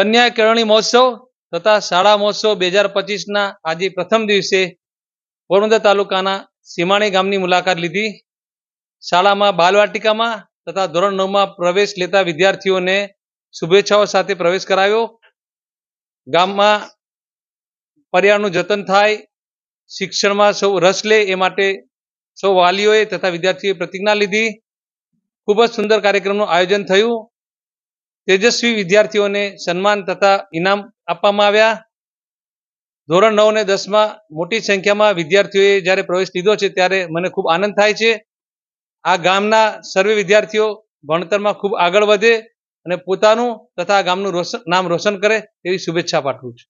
કન્યા કેળવણી મહોત્સવ તથા શાળા મહોત્સવ બે હજાર પચીસના આજે પ્રથમ દિવસે પોરબંદર તાલુકાના સીમાણી ગામની મુલાકાત લીધી. શાળામાં બાલવાટિકામાં તથા ધોરણ નવમાં પ્રવેશ લેતા વિદ્યાર્થીઓને શુભેચ્છાઓ સાથે પ્રવેશ કરાવ્યો ગામમાં પર્યાવરણનું જતન થાય, શિક્ષણમાં સૌ રસ લે એ માટે સૌ વાલીઓએ તથા વિદ્યાર્થીઓએ પ્રતિજ્ઞા લીધી. ખૂબ જ સુંદર કાર્યક્રમનું આયોજન થયું. તેજસ્વી વિદ્યાર્થીઓને સન્માન તથા ઇનામ આપવામાં આવ્યા. ધોરણ નવ અને દસમાં મોટી સંખ્યામાં વિદ્યાર્થીઓએ જ્યારે પ્રવેશ લીધો છે ત્યારે મને ખૂબ આનંદ થાય છે. આ ગામના સર્વે વિદ્યાર્થીઓ ભણતરમાં ખૂબ આગળ વધે અને પોતાનું તથા ગામનું નામ રોશન કરે તેવી શુભેચ્છા પાઠવું છું.